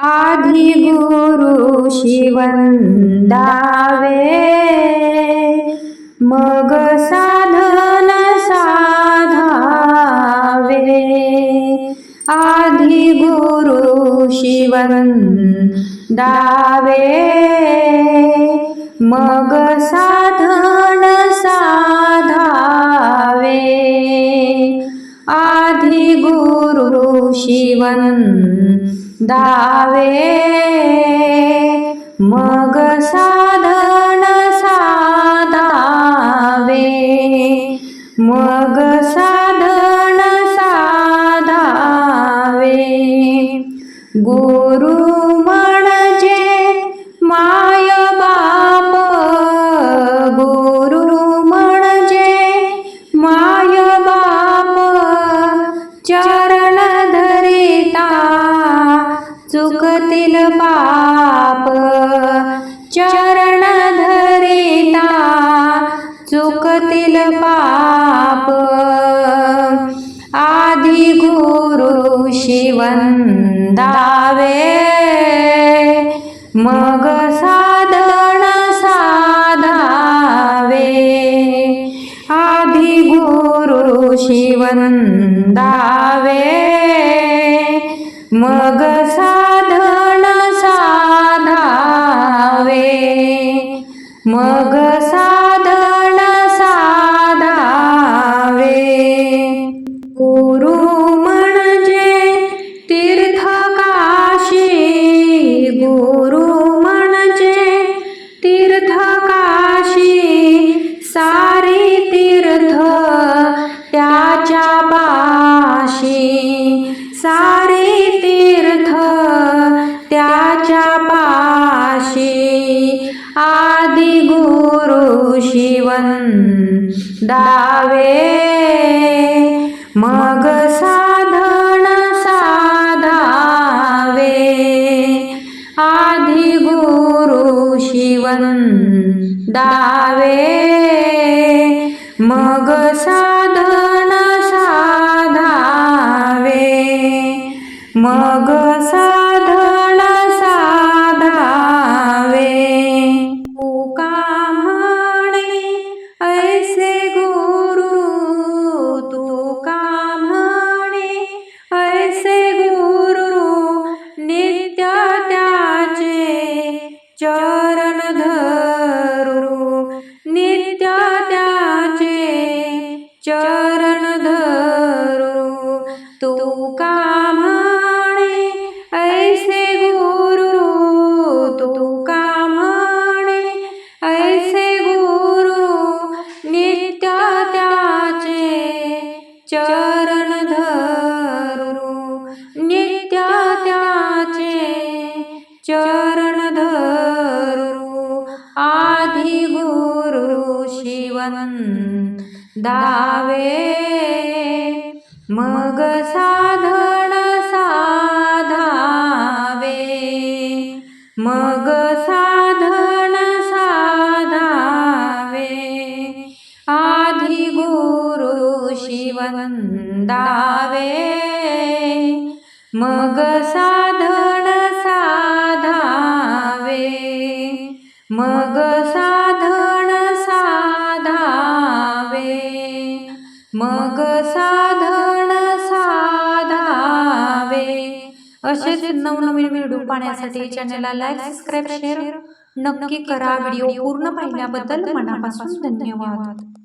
आधी गुरु शिवंदावे मग साधन साधावे। आधी गुरु शिवंदावे मग साधन साधावे। आधी गुरु शिवन दावे मग साधन साधावे मग साधन पाप आधी गुरु शिवंदावे मग साधन साधावे. आधी गुरु शिवंदावे मग साधन साधावे. मग सारे तीर्थ त्याच्या पाशी. आदि गुरु शिवन दावे. मग साधन साधावे. आधी गुरु शिवन दावे. साधन साधावे तुका म्हणे ऐसे गुरु तुका म्हणे ऐसे गुरु नित्य त्याचे चरण धरू नित्य त्याचे चरण चरण धरू नित्या त्याचे चरण धरू आधी गुरु शिवन दावे. मग साधन साधावे मग साधन वंदावे. मग साधन साधावे. मग साधन साधावे. मग साधन साधावे. असेच नवनवीन व्हिडिओ पाहण्यासाठी चॅनलला लाईक सबस्क्राईब शेअर नक्की करा. व्हिडिओ पूर्ण पाहिल्याबद्दल मनापासून धन्यवाद.